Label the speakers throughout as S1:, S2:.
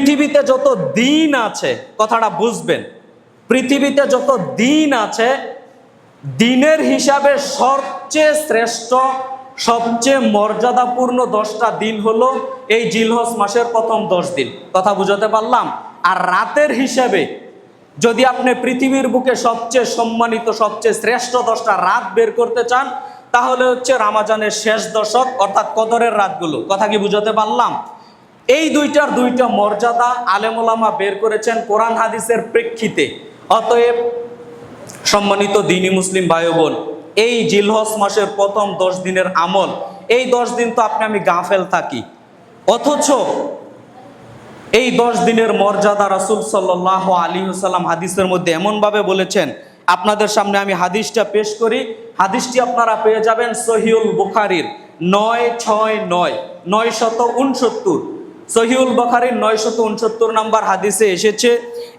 S1: পৃথিবীতে যত দিন আছে, কথাটা বুঝবেন, পৃথিবীতে যত দিন আছে, দিনের হিসাবে সবচেয়ে শ্রেষ্ঠ, সবচেয়ে মর্যাদাপূর্ণ দশটা দিন হলো এই জিলহস মাসের প্রথম দশ দিন। কথা বুঝাতে পারলাম? আর রাতের হিসাবে যদি আপনি পৃথিবীর বুকে সবচেয়ে সম্মানিত, সবচেয়ে শ্রেষ্ঠ দশটা রাত বের করতে চান, তাহলে হচ্ছে রামাজানের শেষ দশক, অর্থাৎ কদরের রাতগুলো। কথা কি বুঝাতে পারলাম? এই দুইটার দুইটা মর্যাদা আলেমোলামা বের করেছেন কোরআন হাদিসের প্রেক্ষিতে। অতএব সম্মানিত দিনী মুসলিম ভাই বোন এই জিলহস মাসের প্রথম দশ দিনের আমল, এই দশ দিন তো আপনি আমি গাফেল থাকি। অথচ এই দশ দিনের মর্যাদা রাসুল সাল্লাহ আলী সাল্লাম হাদিসের মধ্যে এমনভাবে বলেছেন, আপনাদের সামনে আমি হাদিসটা পেশ করি। হাদিসটি আপনারা পেয়ে যাবেন সহিউল বুখারির নয় ছয় নয় নয় শত উনসত্তর। সহিউল বুখারির নয় শত উনসত্তর নাম্বার হাদিসে এসেছে।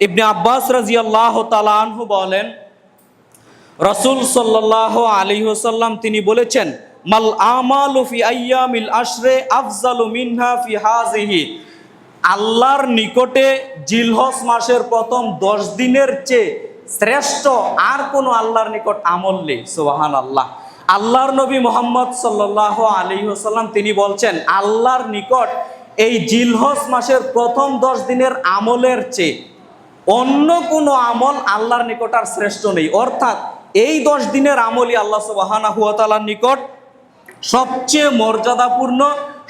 S1: ইবনে আব্বাস রাজিয়াল্লাহ তালানহু বলেন, রসুল সাল্লাহ আলী তিনি বলেছেন, মাল আমালু ফি আইয়ামিল আশরে আফজালু মিনহা ফি হাজিহি আল্লাহর নিকটে জিলহস মাসের প্রথম দশ দিনের চেয়ে শ্রেষ্ঠ আর কোনো আল্লাহর নিকট আমল নেই সোহান আল্লাহ আল্লাহর নবী মোহাম্মদ সাল্লাহ আলী তিনি বলছেন, আল্লাহর নিকট এই জিলহস মাসের প্রথম দশ দিনের আমলের চেয়ে অন্য কোনো আমল আল্লাহর নিকট আর শ্রেষ্ঠ নেই। অর্থাৎ এই দশ দিনের আমলই আল্লাহ সুবাহানা হুয়াতালার নিকট সবচেয়ে মর্যাদাপূর্ণ,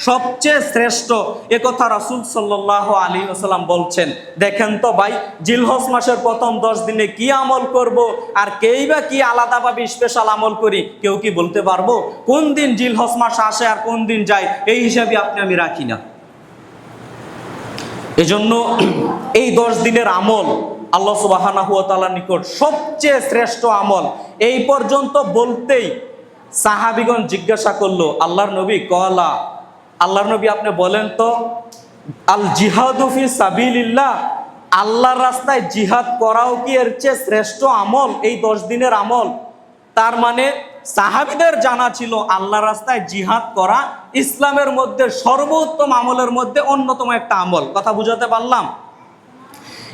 S1: সবচেয়ে শ্রেষ্ঠ। এ কথা রাসুল সাল্লাহ আলী আসাল্লাম বলছেন। দেখেন তো ভাই জিলহস মাসের প্রথম দশ দিনে কি আমল করব আর কেই বা কি আলাদাভাবে স্পেশাল আমল করি, কেউ কি বলতে পারব? কোন দিন জিলহস মাস আসে আর কোন দিন যায়, এই হিসাবে আপনি আমি রাখি না। এজন্য এই দশ দিনের আমল আল্লাহ সুবাহানা হুয়া তালার নিকট সবচেয়ে শ্রেষ্ঠ আমল। এই পর্যন্ত বলতেই সাহাবিগণ জিজ্ঞাসা করল, আল্লাহর নবী কলা? আল্লাহর নবী আপনি বলেন তো, আল জিহাদুফি সাবিল্লাহ আল্লাহর রাস্তায় জিহাদ করাও কি এর চেয়ে শ্রেষ্ঠ আমল এই দশ দিনের আমল? তার মানে সাহাবিদের জানা ছিল আল্লাহ রাস্তায় জিহাদ করা ইসলামের মধ্যে সর্বোত্তম আমলের মধ্যে অন্যতম একটা আমল। কথা বুঝাতে পারলাম?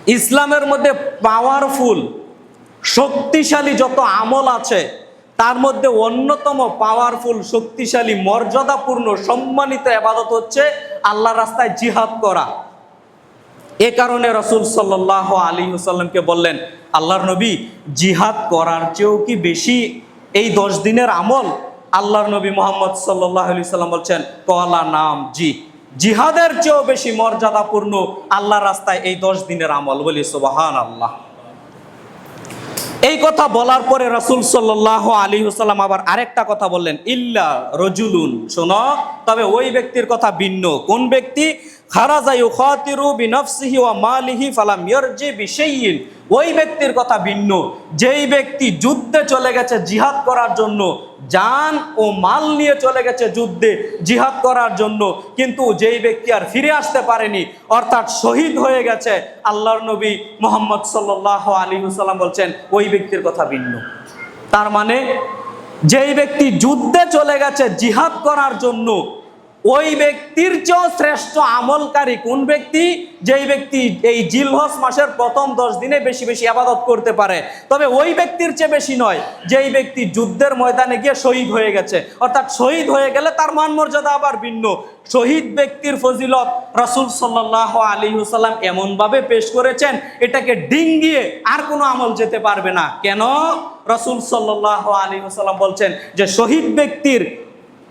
S1: ইসলামের মধ্যে পাওয়ারফুল শক্তিশালী যত আমল আছে, তার মধ্যে অন্যতম পাওয়ারফুল শক্তিশালী, মর্যাদাপূর্ণ, সম্মানিত আবাদত হচ্ছে আল্লাহ রাস্তায় জিহাদ করা। এ কারণে রসুল সাল্লাহ আলী হুসাল্লামকে বললেন, আল্লাহর নবী, জিহাদ করার চেয়েও কি বেশি এই দশ দিনের আমল আল্লাহর নবী মোহাম্মদ সাল্লাহ সাল্লাম বলছেন কলা নাম জি। জিহাদের চেয়েও বেশি মর্যাদাপূর্ণ আল্লাহ রাস্তায় এই দশ দিনের আমল। বলি সুবাহান আল্লাহ এই কথা বলার পরে রসুল সাল্লাহ আলী আবার আরেকটা কথা বললেন, ইল্লা রজুলুন। শোনো, তবে ওই ব্যক্তির কথা ভিন্ন। কোন ব্যক্তি খারাজা ইউখাতিরু বিনফসিহি ওয়া মালিহি ফালাম ইয়ারজি বিশাইইন। ওই ব্যক্তির কথা ভিন্ন। যেই ব্যক্তি যুদ্ধে চলে গেছে, জিহাদ করার জন্য জান ও মাল নিয়ে চলে গেছে যুদ্ধে, জিহাদ করার জন্য, কিন্তু যেই ব্যক্তি আর ফিরে আসতে পারেনি, অর্থাৎ শহীদ হয়ে গেছে, আল্লাহর নবী মোহাম্মদ সাল্লাহ আলী হুসাল্লাম বলছেন, ওই ব্যক্তির কথা ভিন্ন। তার মানে যেই ব্যক্তি যুদ্ধে চলে গেছে, জিহাদ করার জন্য ওই ব্যক্তির চেয়েও শ্রেষ্ঠ আমলকারী কোন ব্যক্তি? যেই ব্যক্তি এই জিলহস মাসের প্রথম দশ দিনে বেশি বেশি আবাদত করতে পারে। তবে ওই ব্যক্তির চেয়ে বেশি নয়, যেই ব্যক্তি যুদ্ধের ময়দানে গিয়ে শহীদ হয়ে গেছে। অর্থাৎ শহীদ হয়ে গেলে তার মান মর্যাদা আবার ভিন্ন। শহীদ ব্যক্তির ফজিলত রসুল সাল্লাহ আলী হুসাল্লাম এমনভাবে পেশ করেছেন, এটাকে ডিঙ্গিয়ে আর কোনো আমল যেতে পারবে না। কেন? রাসুল সাল্লাহ আলী হুসাল্লাম বলছেন যে শহীদ ব্যক্তির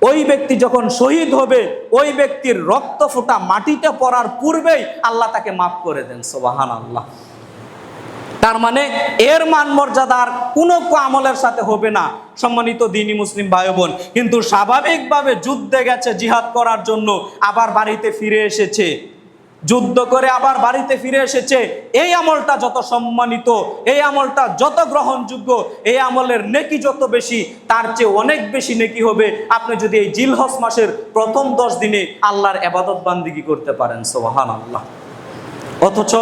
S1: ওই ব্যক্তি যখন শহীদ হবে, ওই ব্যক্তির রক্ত ফোটা মাটিতে পড়ার পূর্বেই আল্লাহ তাকে মাফ করে দেন সোবাহান আল্লাহ তার মানে এর মান মর্যাদার কোনো আমলের সাথে হবে না। সম্মানিত দিনই মুসলিম ভাই বোন কিন্তু স্বাভাবিকভাবে যুদ্ধে গেছে, জিহাদ করার জন্য, আবার বাড়িতে ফিরে এসেছে। যুদ্ধ করে আবার বাড়িতে ফিরে এসেছে। এই আমলটা যত সম্মানিত, এই আমলটা যত গ্রহণযোগ্য, এই আমলের নেকি যত বেশি, তার চেয়ে অনেক বেশি নেকি হবে। আপনি যদি এই জিলহস মাসের প্রথম দশ দিনে আল্লাহর আবাদত বান্দিগি করতে পারেন সোহান আল্লাহ অথচ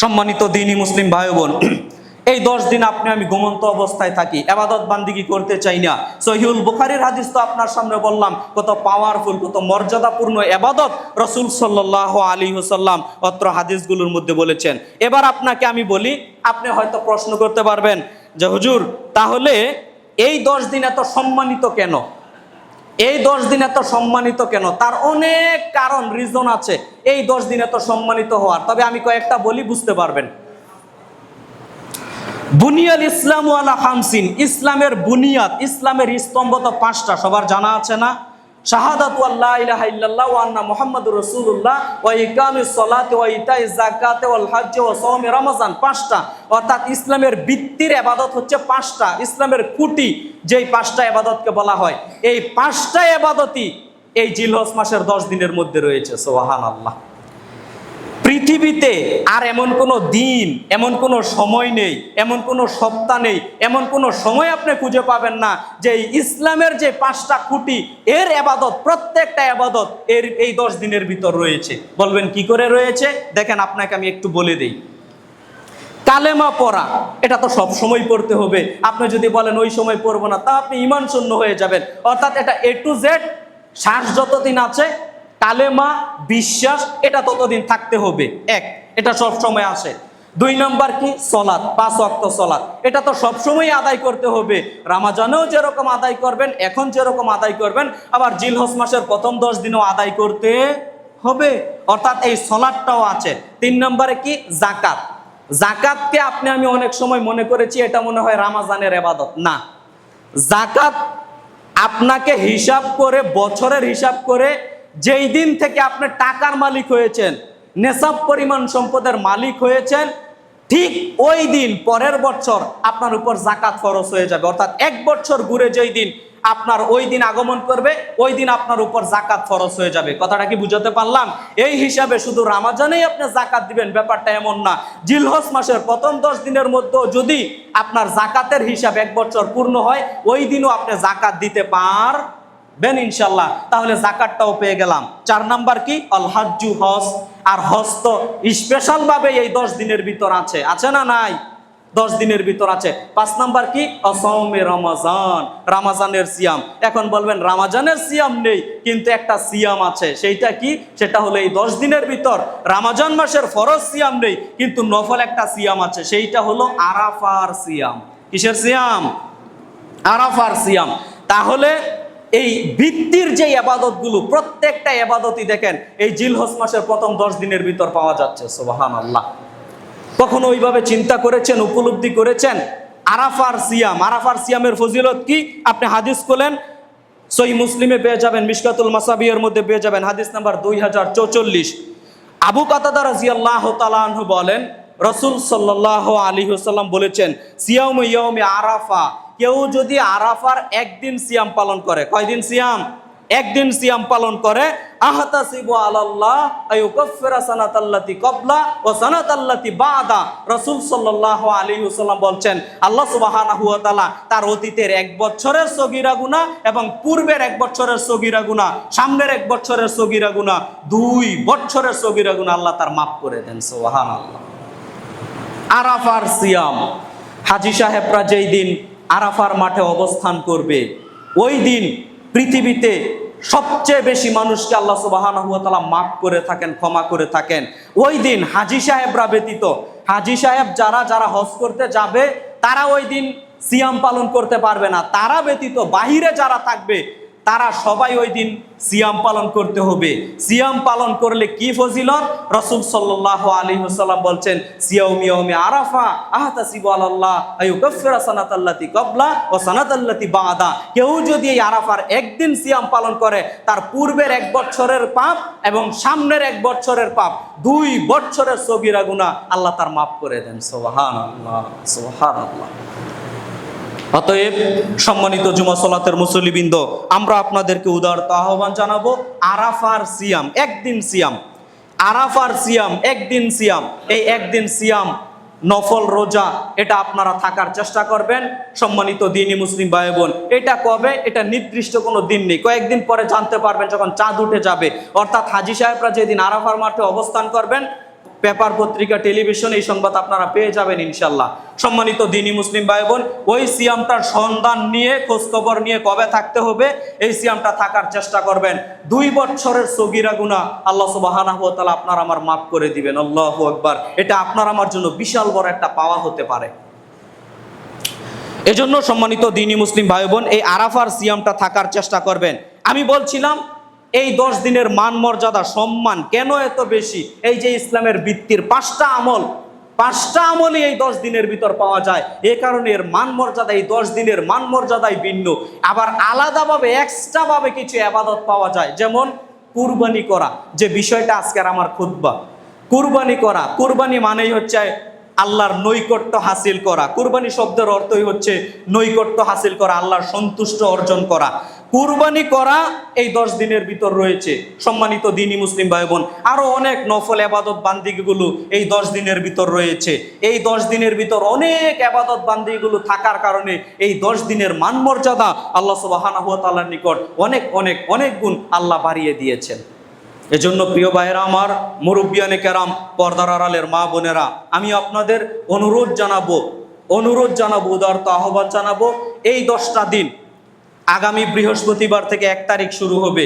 S1: সম্মানিত দিনী মুসলিম ভাই বোন এই দশ দিন আপনি, আমি ঘুমন্ত অবস্থায় থাকি। এবাদত বান্দিগি করতে চাই না? সহিউল বুখারির হাদিস তো আপনার সামনে বললাম, কত পাওয়ারফুল কত মর্যাদাপূর্ণ এবাদত রসুল সাল্লাহ আলী হুসাল্লাম অত্র হাদিসগুলোর মধ্যে বলেছেন। এবার আপনাকে আমি বলি, আপনি হয়তো প্রশ্ন করতে পারবেন যে, হুজুর, তাহলে এই দশ দিন এত সম্মানিত কেন? এই দশ দিন এত সম্মানিত কেন? তার অনেক কারণ রিজন আছে। এই দশ দিন এত সম্মানিত হওয়ার। তবে আমি কয়েকটা বলি, বুঝতে পারবেন। বুনিয়াল ইসলাম ওয়ালা হামসিন ইসলামের বুনিয়াদ, ইসলামের স্তম্ভ তো পাঁচটা, সবার জানা আছে না? শাহাদাতু আল্লাহ ইলাহা ইল্লাল্লাহ ওয়া আন্না মুহাম্মাদুর রাসূলুল্লাহ, ওয়া ইকামিস সালাতি, ওয়া ইতাইজ যাকাতি, ওয়াল হজ্জ, ওয়া সাওমি রমাজান, পাঁচটা। অর্থাৎ ইসলামের ভিত্তির ইবাদত হচ্ছে পাঁচটা, ইসলামের খুঁটি, যেই পাঁচটা ইবাদতকে বলা হয়। এই পাঁচটা ইবাদতই এই জিলহজ মাসের দশ দিনের মধ্যে রয়েছে, সুবহানাল্লাহ। পৃথিবীতে আর এমন কোনো দিন, এমন কোনো সময় নেই, এমন কোনো সপ্তাহ নেই, এমন কোনো সময় আপনি খুঁজে পাবেন না যে ইসলামের যে পাঁচটা খুঁটি, এর আবাদত, প্রত্যেকটা আবাদত এর এই দশ দিনের ভিতর রয়েছে। বলবেন, কি করে রয়েছে? দেখেন, আপনাকে আমি একটু বলে দিই। কালেমা পড়া, এটা তো সব সময় পড়তে হবে। আপনি যদি বলেন, ওই সময় পড়ব না তা আপনি ইমান শূন্য হয়ে যাবেন। অর্থাৎ এটা এ টু জেড শ্বাস যতদিন আছে কালেমা বিশ্বাস, এটা ততদিন থাকতে হবে। এক, এটা সব সময় আসে। দুই নম্বর কি? সলাৎ, পাঁচ অক্ত সলাৎ। এটা তো সব সময় আদায় করতে হবে। রামাজানেও যেরকম আদায় করবেন, এখন যেরকম আদায় করবেন, আবার জিলহস মাসের প্রথম দশ দিনও আদায় করতে হবে। অর্থাৎ এই সলাৎটাও আছে। তিন নম্বরে কি? জাকাত। জাকাতকে আপনি, আমি অনেক সময় মনে করেছি, এটা মনে হয় রামাজানের এবাদত। না। জাকাত আপনাকে হিসাব করে, বছরের হিসাব করে যেই দিন থেকে আপনি টাকার মালিক হয়েছেন, নেশাব পরিমাণ সম্পদের মালিক হয়েছেন, ঠিক ওই দিন, পরের বছর আপনার উপর জাকাত ফরজ হয়ে যাবে। অর্থাৎ এক বছর ঘুরে যেই দিন আপনার ওই দিন আগমন করবে, ওই দিন আপনার উপর জাকাত ফরজ হয়ে যাবে। কথাটা কি বুঝাতে পারলাম? এই হিসাবে শুধু রামাজানেই আপনি জাকাত দিবেন, ব্যাপারটা এমন না। জিলহস মাসের প্রথম দশ দিনের মধ্যে যদি আপনার জাকাতের হিসাব এক বছর পূর্ণ হয়, ওই দিনও আপনি জাকাত দিতে পার বেন ইনশাল্লাহ তাহলে জাকাতটাও পেয়ে গেলাম। চার নাম্বার কি? হাজ্জু হজ। আর হজ তো স্পেশাল ভাবে এই দশ দিনের ভিতর আছে। আছে না নাই? দশ দিনের ভিতর আছে। পাঁচ নাম্বার কি? অসমে রমাজান, রামাজানের সিয়াম। এখন বলবেন, রামাজানের সিয়াম নেই, কিন্তু একটা সিয়াম আছে। সেইটা কি? সেটা হলো এই দশ দিনের ভিতর। রামাজান মাসের ফরজ সিয়াম নেই, কিন্তু নফল একটা সিয়াম আছে। সেইটা হলো আরাফার সিয়াম। কিসের সিয়াম? আরাফার সিয়াম। তাহলে এই ভিত্তির যে আবাদতগুলো, প্রত্যেকটা আবাদতই দেখেন, এই জিলহস মাসের প্রথম দশ দিনের ভিতর পাওয়া যাচ্ছে সোবাহান আল্লাহ কখনো ওইভাবে চিন্তা করেছেন, উপলব্ধি করেছেন? আরাফার সিয়াম, আরাফার সিয়ামের ফজিলত কি? আপনি হাদিস করলেন সই মুসলিমে পেয়ে যাবেন, মিশকাতুল মাসাবিয়ার মধ্যে পেয়ে যাবেন, হাদিস নাম্বার দুই হাজার চৌচল্লিশ। আবু কাতাদা রাজিয়াল্লাহ তালাহু বলেন রসুল সাল্লাহ আলী হুসাল্লাম বলেছেন, সিয়াম ইয়মে আরাফা। কেউ যদি আরাফার একদিন সিয়াম পালন করে, কয়দিন সিয়াম? একদিন সিয়াম পালন করে, আহতাসিবু আলাল্লাহ আয়ুকাফিরা সানাতাল্লাতি কবলা ও সানাতাল্লাতি বাদা। রাসূল সাল্লাল্লাহু আলাইহি ওয়াসাল্লাম বলছেন, আল্লাহ সুবহানাহু তাআলা তার অতীতের এক বছরের সগীরা গুনাহ এবং পূর্বের এক বছরের সগীরা গুনাহ, সামনের এক বছরের সগীরা গুনাহ, দুই বছরের সগীরা গুনাহ আল্লাহ তার মাফ করে দেন, সুবহানাল্লাহ। আরাফার সিয়াম। হাজি সাহেবরা যেই দিন আরাফার মাঠে অবস্থান করবে, ওই দিন পৃথিবীতে সবচেয়ে বেশি মানুষকে আল্লাহ সুবাহানহু ওয়া মাফ করে থাকেন, ক্ষমা করে থাকেন। ওই দিন হাজি সাহেবরা ব্যতীত, হাজি সাহেব যারা যারা হজ করতে যাবে, তারা ওই দিন সিয়াম পালন করতে পারবে না। তারা ব্যতীত বাহিরে যারা থাকবে তারা সবাই ওই দিন সিয়াম পালন করতে হবে। সিয়াম পালন করলে কি ফজিলত? রসুল সাল্লাহ আলী হুসাল্লাম বলছেন, সিয়াউমি ইয়াউমি আরাফা, আহতাসিবু আলাল্লাহ, আয়ুকাফিরা সানাতাল্লাতি কবলা ও সানাতাল্লাতি বাদা। কেউ যদি এই আরাফার একদিন সিয়াম পালন করে, তার পূর্বের এক বছরের পাপ এবং সামনের এক বছরের পাপ, দুই বছরের সগিরা গুনাহ আল্লাহ তার মাফ করে দেন। সোহান আল্লাহ সোহান আল্লাহ অতএব সম্মানিত জুমা সলাতের মুসলিবৃন্দ আমরা আপনাদেরকে উদারত আহ্বান জানাব, আরাফার সিয়াম, একদিন সিয়াম, আরাফার সিয়াম, একদিন সিয়াম, এই একদিন সিয়াম নফল রোজা, এটা আপনারা থাকার চেষ্টা করবেন। সম্মানিত দিনী মুসলিম ভাই বোন এটা কবে? এটা নির্দিষ্ট কোনো দিন নেই। কয়েকদিন পরে জানতে পারবেন যখন চাঁদ উঠে যাবে। অর্থাৎ হাজি সাহেবরা যেদিন আরাফার মাঠে অবস্থান করবেন পেপার পত্রিকা, টেলিভিশন এই সংবাদ আপনারা পেয়ে যাবেন ইনশাল্লাহ সম্মানিত দিনী মুসলিম ভাই বোন ওই সিয়ামটার সন্ধান নিয়ে, খোঁজখবর নিয়ে কবে থাকতে হবে, এই সিয়ামটা থাকার চেষ্টা করবেন। দুই বছরের সগিরা গুণা আল্লাহ সুবাহানা তালা আপনার আমার মাফ করে দিবেন, আল্লাহ একবার এটা আপনার আমার জন্য বিশাল বড় একটা পাওয়া হতে পারে। এজন্য সম্মানিত দিনী মুসলিম ভাই বোন এই আরাফার সিয়ামটা থাকার চেষ্টা করবেন। আমি বলছিলাম এই দশ দিনের মান মর্যাদা সম্মান কেন এত বেশি? এই যে ইসলামের বৃত্তির পাঁচটা আমল, পাঁচটা আমলই এই দশ দিনের ভিতর পাওয়া যায়। এ কারণে এর মান মর্যাদা এই দশ দিনের মান মর্যাদাই ভিন্ন। আবার আলাদাভাবে এক্সট্রাভাবে কিছু আবাদত পাওয়া যায়। যেমন, কুরবানি করা, যে বিষয়টা আজকের আমার খুতবা। কুরবানি করা, কুরবানি মানেই হচ্ছে আল্লাহর নৈকট্য হাসিল করা। কুরবানি শব্দের অর্থই হচ্ছে নৈকট্য হাসিল করা, আল্লাহর সন্তুষ্ট অর্জন করা। কুরবানি করা এই দশ দিনের ভিতর রয়েছে। সম্মানিত দিনী মুসলিম ভাই বোন আরও অনেক নফল আবাদত বান্দিগুলো এই দশ দিনের ভিতর রয়েছে। এই দশ দিনের ভিতর অনেক আবাদত বান্দিগুলো থাকার কারণে এই দশ দিনের মান মর্যাদা আল্লাহ সুবাহানাহু ওয়া তাআলার নিকট অনেক অনেক অনেক গুণ আল্লাহ বাড়িয়ে দিয়েছেন। এজন্য প্রিয় ভাইয়েরা আমার মুরব্বিয়ানে কেরাম, পর্দার আড়ালের মা বোনেরা, আমি আপনাদের অনুরোধ জানাব অনুরোধ জানাব, উদারত আহ্বান জানাব, এই দশটা দিন, আগামী বৃহস্পতিবার থেকে এক তারিখ শুরু হবে,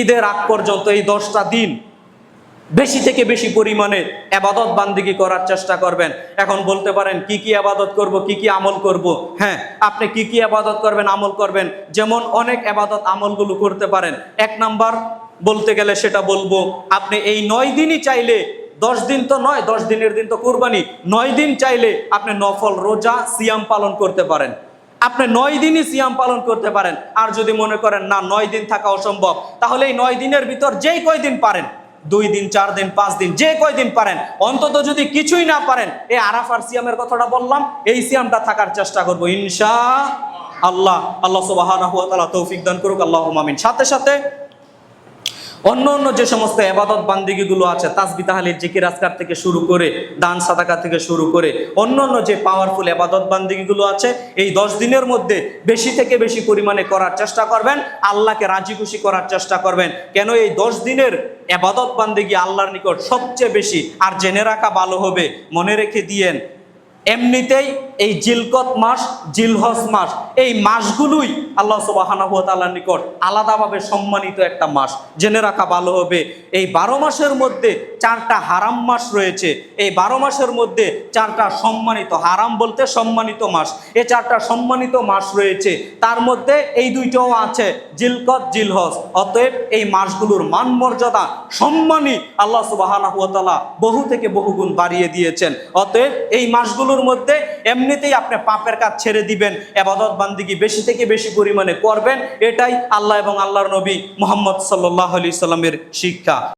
S1: ঈদের আগ পর্যন্ত এই দশটা দিন বেশি থেকে বেশি পরিমাণে আবাদত বান্দিগি করার চেষ্টা করবেন। এখন বলতে পারেন, কি কি আবাদত করব, কি কি আমল করব? হ্যাঁ আপনি কি কি আবাদত করবেন, আমল করবেন? যেমন অনেক আবাদত আমলগুলো করতে পারেন। এক নাম্বার বলতে গেলে সেটা বলব, আপনি এই নয় দিনই চাইলে, দশ দিন তো নয়, দশ দিনের দিন তো কোরবানি, নয় দিন চাইলে আপনি নফল রোজা সিয়াম পালন করতে পারেন। আপনি নয় দিনই সিয়াম পালন করতে পারেন। আর যদি মনে করেন, না, নয় দিন থাকা অসম্ভব, তাহলে এই নয় দিনের ভিতর যেই কয়দিন পারেন, দুই দিন, চার দিন, পাঁচ দিন, যে কয়দিন পারেন, অন্তত যদি কিছুই না পারেন, এই আরাফার সিয়ামের কথাটা বললাম, এই সিয়ামটা থাকার চেষ্টা করব, ইনশা আল্লাহ আল্লাহ সুবাহ তৌফিক দান করুক আল্লাহ মামিন সাথে সাথে অন্য অন্য যে সমস্ত এবাদত বান্দিগিগুলো আছে তাসবি তাহালির জিকির, আজকার থেকে শুরু করে, দান, সাদাকা থেকে শুরু করে, অন্য অন্য যে পাওয়ারফুল এবাদত বান্দিগিগুলো আছে, এই দশ দিনের মধ্যে বেশি থেকে বেশি পরিমাণে করার চেষ্টা করবেন, আল্লাহকে রাজি খুশি করার চেষ্টা করবেন। কেন এই দশ দিনের এবাদত বান্দিগি আল্লাহর নিকট সবচেয়ে বেশি, আর জেনে রাখা ভালো হবে, মনে রেখে দিয়েন এমনিতেই এই জিলকত মাস, জিলহজ মাস, এই মাসগুলোই আল্লাহ সুবাহানাহু নিকট আলাদাভাবে সম্মানিত একটা মাস। জেনে রাখা ভালো হবে, এই বারো মাসের মধ্যে চারটা হারাম মাস রয়েছে। এই বারো মাসের মধ্যে চারটা সম্মানিত, হারাম বলতে সম্মানিত মাস। এই চারটা সম্মানিত মাস রয়েছে। তার মধ্যে এই দুইটাও আছে, জিলকত, জিলহজ। অতএব এই মাসগুলোর মান মর্যাদা সম্মানই আল্লাহ সুবাহানাহু বহু থেকে বহু গুণ বাড়িয়ে দিয়েছেন। অতএব এই মাসগুলোর মধ্যে এমনিতেই আপনি পাপের কাজ ছেড়ে দিবেন এবাদত বান্দিগি বেশি থেকে বেশি পরিমাণে করবেন, এটাই আল্লাহ এবং আল্লাহর নবী মোহাম্মদ সাল্লাহ আলি সাল্লামের শিক্ষা।